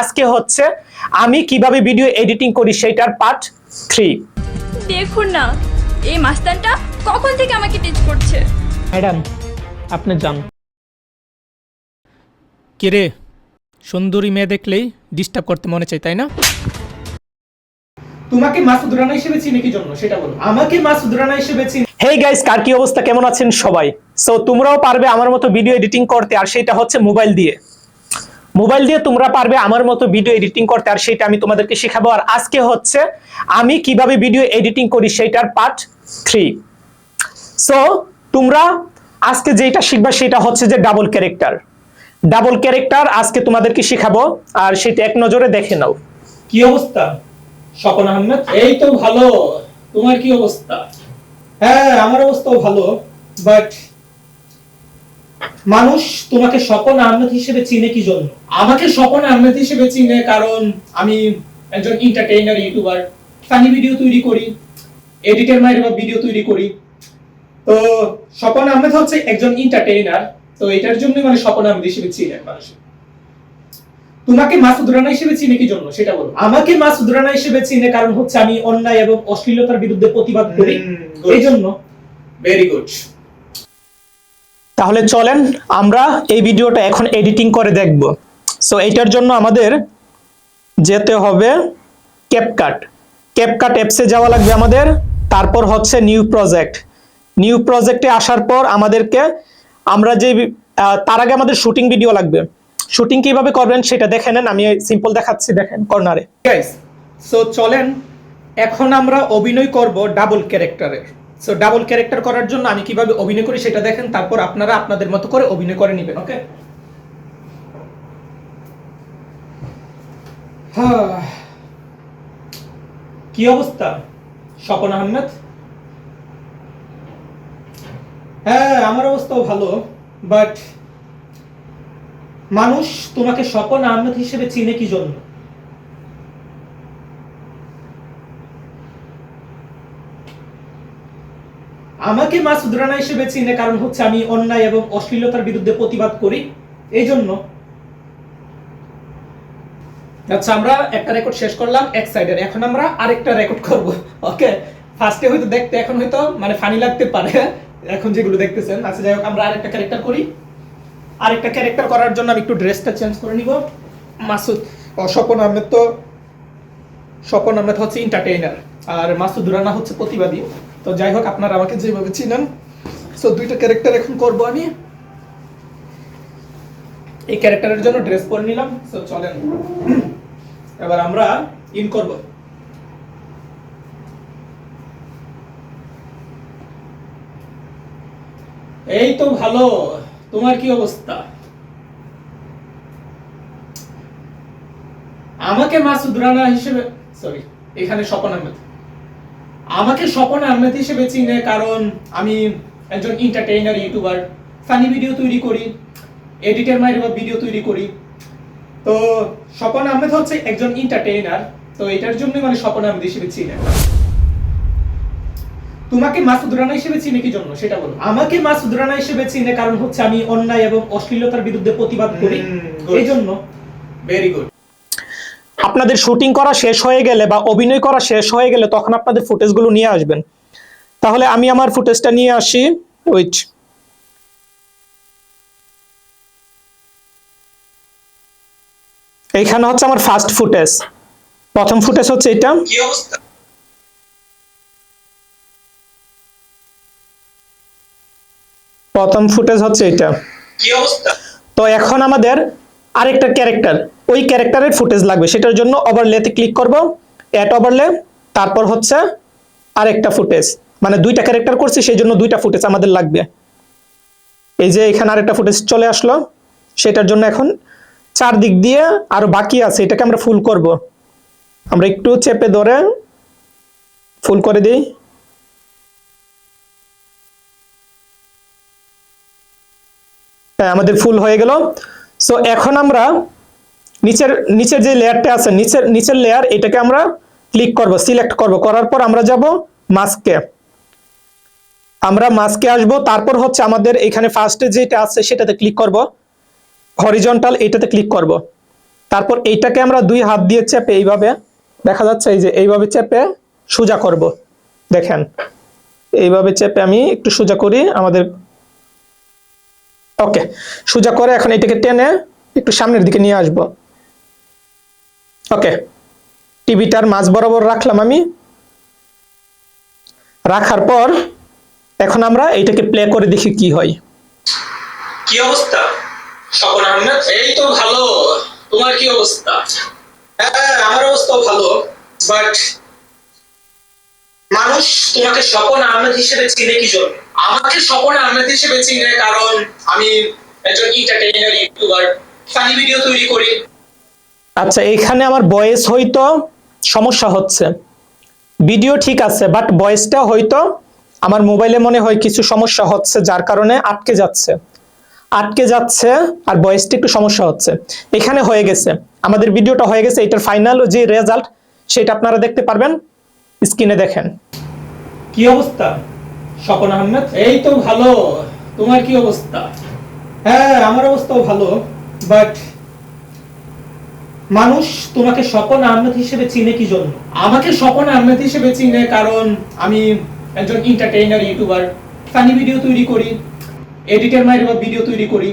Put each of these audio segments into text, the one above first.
আজকে হচ্ছে আমি কীভাবে ভিডিও এডিটিং করি সেটার পার্ট থ্রি দেখুন না এই মাস্তানটা কখন থেকে আমাকে টিচ করছে? ম্যাডাম আপনি যান কিরে সুন্দরী মেয়ে দেখলেই ডিস্টার্ব করতে মনে চাই তাই না? তোমাকে মাসুদ রানা হিসেবে চিনি কি জন্য? সেটা বলো। আমাকে মাসুদ রানা হিসেবে চিনি। হেই গাইস কার কি অবস্থা? কেমন আছেন সবাই? সো তোমরাও পারবে আমার মতো ভিডিও এডিটিং করতে আর সেটা হচ্ছে মোবাইল দিয়ে। মোবাইল দিয়ে তোমরা পারবে আমার মতো ভিডিও এডিটিং করতে আর সেটা আমি তোমাদেরকে শেখাবো। আর আজকে হচ্ছে আমি কীভাবে ভিডিও এডিটিং করি সেটার পার্ট থ্রি সো তোমরা আজকে যেটা শিখবা সেটা হচ্ছে যে ডাবল ক্যারেক্টার ডাবল ক্যারেক্টার আজকে তোমাদেরকে শেখাবো আর সেটা এক নজরে দেখে নাও। কি অবস্থা? স্বপন আহমেদ? এই তো ভালো। তোমার কি অবস্থা? হ্যাঁ আমার অবস্থাও ভালো বাট মানুষ তোমাকে স্বপন আহমেদ হিসেবে চিনে কি জন্য? আমাকে স্বপন আহমেদ হিসেবে চিনে কারণ আমি একজন এন্টারটেইনার ইউটিউবার ফানি ভিডিও তৈরি করি এডিটের মাধ্যমে ভিডিও তৈরি করি। তো স্বপন আহমেদ হচ্ছে একজন এন্টারটেইনার তো এটার জন্য মানে স্বপন আহমেদ হিসেবে চিনে মানুষ। তোমাকে মাসুদ রানা হিসেবে চিনে কি জন্য? সেটা বলো। আমাকে মাসুদ রানা হিসেবে চিনে কারণ হচ্ছে আমি অন্যায় এবং অশ্লীলতার বিরুদ্ধে প্রতিবাদ করি। এই জন্য। ভেরি গুড তাহলে চলেন আমরা এই ভিডিওটা এখন এডিটিং করে দেখব। সো এইটার জন্য আমাদের যেতে হবে ক্যাপকাট ক্যাপকাট অ্যাপসে যাওয়া লাগবে আমাদের। তারপর হচ্ছে নিউ প্রজেক্ট নিউ প্রজেক্টে আসার পর আমাদেরকে আমরা যে তার আগে আমাদের শুটিং ভিডিও লাগবে। শুটিং কীভাবে করবেন সেটা দেখে নেন, আমি সিম্পল দেখাচ্ছি, দেখেন কর্নারে সো চলেন, এখন আমরা অভিনয় করব ডাবল ক্যারেক্টারের সো ডাবল ক্যারেক্টার করার জন্য আমি কীভাবে অভিনয় করি সেটা দেখেন, তারপর আপনারা আপনাদের মতো করে অভিনয় করে নেবেন ওকে কি অবস্থা? স্বপন আহমেদ? হ্যাঁ আমার অবস্থাও ভালো বাট মানুষ তোমাকে স্বপন আহমেদ হিসেবে চিনে কি জন্য? আমাকে মাসুদ রানা হিসেবে চিনে কারণ হচ্ছে আমি অন্যায় এবং অশ্লীলতার বিরুদ্ধে প্রতিবাদ করি। এই জন্য আচ্ছা আমরা একটা রেকর্ড শেষ করলাম এক সাইডের এখন আমরা আরেকটা রেকর্ড করব। ওকে ফার্স্টে হয়তো দেখতে, এখন হয়তো মানে ফানি লাগতে পারে। এখন যেগুলো দেখতেছেন আচ্ছা যাই হোক, আমরা আরেকটা ক্যারেক্টার করি। আরেকটা ক্যারেক্টার করার জন্য আমি একটু ড্রেসটা চেঞ্জ করে নিব। মাসুদ স্বপন আহমেদ তো স্বপন আহমেদ হচ্ছে এন্টারটেইনার আর মাসুদ রানা হচ্ছে প্রতিবাদী। তো যাই হোক আপনারা আমাকে যেভাবে চিনেন সো দুইটা ক্যারেক্টার এখন করব আমি। এই ক্যারেক্টারের জন্য ড্রেস পরে নিলাম সো চলেন। এবার আমরা ইন করব। এই তো ভালো, তোমার কি অবস্থা? আমাকে মাসুদ রানা হিসেবে সরি এখানে স্বপন আহমেদ। আমাকে স্বপন আহমেদ হিসেবে চিনে কারণ আমি একজন এন্টারটেইনার ইউটিউবার ফানি ভিডিও তৈরি করি এডিটের মাধ্যমে ভিডিও তৈরি করি। তো স্বপন আহমেদ হচ্ছে একজন এন্টারটেইনার তো এটার জন্য মানে স্বপন আহমেদ হিসেবে চিনে। তোমাকে মাসুদ রানা হিসেবে চিনে কি জন্য? সেটা বলো। আমাকে মাসুদ রানা হিসেবে চিনে কারণ হচ্ছে আমি অন্যায় এবং অশ্লীলতার বিরুদ্ধে প্রতিবাদ করি. এই জন্য ভেরি গুড আপনাদের শুটিং করা শেষ হয়ে গেলে বা অভিনয় করা শেষ হয়ে গেলে তখন আপনাদের ফুটেজগুলো নিয়ে আসবেন। তাহলে আমি আমার ফুটেজটা নিয়ে আসি। ওইট এইখানে হচ্ছে আমার ফার্স্ট ফুটেজ। প্রথম ফুটেজ হচ্ছে এটা। প্রথম ফুটেজ হচ্ছে এটা। তো এখন আমাদের আরেকটা ক্যারেক্টার। ওই ক্যারেক্টারের ফুটেজ লাগবে, সেটার জন্য ওভারলেতে ক্লিক করব অ্যাট ওভারলে তারপর হচ্ছে আরেকটা ফুটেজ। মানে দুইটা ক্যারেক্টার করছি, সেই জন্য দুইটা ফুটেজ আমাদের লাগবে। এই যে এখানে আরেকটা ফুটেজ চলে আসলো, সেটার জন্য এখন চার দিক দিয়ে আরও বাকি আছে, এটাকে আমরা ফুল করব। আমরা একটু চেপে ধরে ফুল করে দিই। হ্যাঁ আমাদের ফুল হয়ে গেল। সো এখন আমরা নিচের নিচের যে লেয়ারটা আছে, নিচের নিচের লেয়ার এটাকে আমরা ক্লিক করব সিলেক্ট করব। করার পর আমরা যাব মাস্কে আমরা মাস্কে আসব, তারপর হচ্ছে আমাদের এখানে ফার্স্টে যেটা আছে সেটাতে ক্লিক করব। হরিজন্টাল এটাতে ক্লিক করব। তারপর এইটাকে আমরা দুই হাত দিয়ে চেপে এইভাবে, দেখা যাচ্ছে এই যে এইভাবে চেপে সোজা করব। দেখেন, এইভাবে চেপে আমি একটু সোজা করি আমাদের। ওকে সোজা করে এখন এটাকে টেনে একটু সামনের দিকে নিয়ে আসব। ওকে টিভিটার মাঝ বরাবর রাখলাম আমি। রাখার পর এখন আমরা এইটাকে প্লে করে দেখি কি হয়। কি অবস্থা? স্বপন আহমেদ? এই তো ভালো। তোমার কি অবস্থা? হ্যাঁ আমার অবস্থাও ভালো। বাট মানুষ তোমাকে স্বপন আহমেদ হিসেবে চিনে কি জন্য? আমাকে স্বপন আহমেদ হিসেবে চিনে কারণ আমি একজন এন্টারটেইনার ইউটিউবার ফানি ভিডিও তৈরি করি। আচ্ছা এখানে আমার বয়েস হয়তো সমস্যা হচ্ছে। ভিডিও ঠিক আছে বাট বয়েসটা হয়তো আমার মোবাইলে মনে হয় কিছু সমস্যা হচ্ছে, যার কারণে আটকে যাচ্ছে। আটকে যাচ্ছে আর বয়েসটা একটু সমস্যা হচ্ছে। এখানে হয়ে গেছে। আমাদের ভিডিওটা হয়ে গেছে, এটার ফাইনাল যে রেজাল্ট সেটা আপনারা দেখতে পারবেন। স্ক্রিনে দেখেন। কি অবস্থা? স্বপন আহমেদ? এই তো ভালো। তোমার কি অবস্থা? হ্যাঁ আমার অবস্থাও ভালো বাট মানুষ তোমাকে স্বপন আহমেদ হিসেবে চিনে কি জন্য? আমাকে স্বপন আহমেদ হিসেবে চিনে কারণ আমি একজন এন্টারটেইনার ইউটিউবার ফানি ভিডিও তৈরি করি এডিটের মাইরে বা ভিডিও তৈরি করি।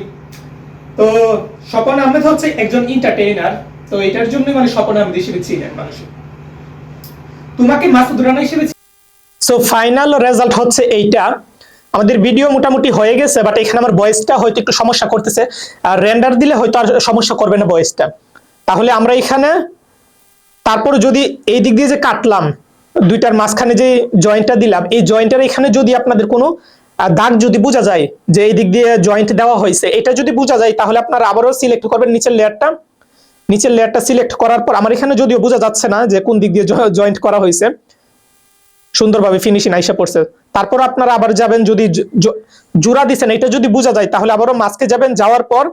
তো স্বপন আহমেদ হচ্ছে একজন এন্টারটেইনার তো এটার জন্য মানে স্বপন আহমেদ হিসেবে চিনেন মানুষ। তোমাকে মাসুদ রানা হিসেবে সো ফাইনাল রেজাল্ট হচ্ছে এইটা। আমাদের ভিডিও মোটামুটি হয়ে গেছে বাট এখানে আমার ভয়েসটা হয়তো একটু সমস্যা করতেছে। আর রেন্ডার দিলে হয়তো আর সমস্যা করবে না ভয়েসটা তাহলে আমরা এখানে, তারপর যদি এই দিক দিয়ে যে কাটলাম, দুইটার মাঝখানে যে জয়েন্টটা দিলাম, এই জয়েন্টের এখানে যদি আপনাদের কোনো দাগ যদি বোঝা যায়, যে এই দিক দিয়ে জয়েন্ট দেওয়া হয়েছে, এটা যদি বোঝা যায়, তাহলে আপনারা আবারও সিলেক্ট করবেন নিচের লেয়ারটা নিচের লেয়ারটা সিলেক্ট করার পর, আমার এখানে যদিও বোঝা যাচ্ছে না যে কোন দিক দিয়ে জয়েন্ট করা হয়েছে। সুন্দরভাবে ফিনিশিং আইসা পড়ছে। তারপর আপনারা আবার যাবেন যদি জোড়া দিছেন, এটা যদি বোঝা যায়, তাহলে আবারও মাস্কে যাবেন, যাওয়ার পর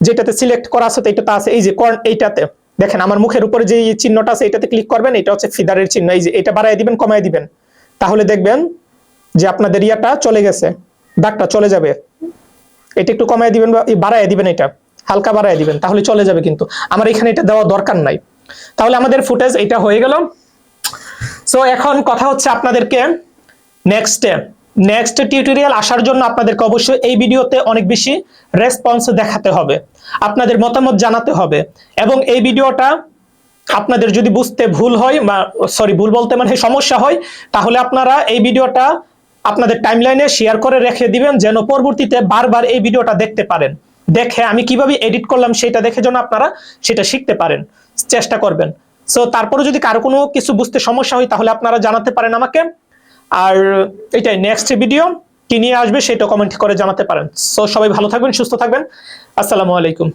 যেটাতে সিলেক্ট করা আছে এইটাতে আছে, এই যে কর্ন এইটাতে। দেখেন আমার মুখের উপরে যে চিহ্নটা আছে এটাতে ক্লিক করবেন, এটা হচ্ছে ফিদারের চিহ্ন। এই যে এটা বাড়ায় দিবেন কমায় দিবেন। তাহলে দেখবেন যে আপনাদের ইয়াটা চলে গেছে, দাগটা চলে যাবে। এটা একটু কমায় দিবেন বা বাড়ায় দিবেন এটা, হালকা বাড়ায় দিবেন, তাহলে চলে যাবে কিন্তু। আমার এখানে এটা দেওয়া দরকার নাই। তাহলে আমাদের ফুটেজ এটা হয়ে গেল। সো এখন কথা হচ্ছে আপনাদেরকে নেক্সটে নেক্সট টিউটোরিয়াল আসার জন্য আপনাদেরকে অবশ্যই এই ভিডিওতে অনেক বেশি রেসপন্স দেখাতে হবে, আপনাদের মতামত জানাতে হবে এবং এই ভিডিওটা আপনাদের যদি বুঝতে ভুল হয় বা সরি ভুল বলতে মানে সমস্যা হয়, তাহলে আপনারা এই ভিডিওটা আপনাদের টাইমলাইনে শেয়ার করে রেখে দিবেন যেন পরবর্তীতে বারবার এই ভিডিওটা দেখতে পারেন। দেখে আমি কীভাবে এডিট করলাম সেটা দেখে যেন আপনারা সেটা শিখতে পারেন। চেষ্টা করবেন। সো তারপরে যদি কারও কোনো কিছু বুঝতে সমস্যা হয়, তাহলে আপনারা জানাতে পারেন আমাকে। আর এটাই নেক্সট ভিডিও কি নিয়ে আসবে সেটা কমেন্ট করে জানাতে পারেন। সো সবাই ভালো থাকবেন, সুস্থ থাকবেন। আসসালামু আলাইকুম।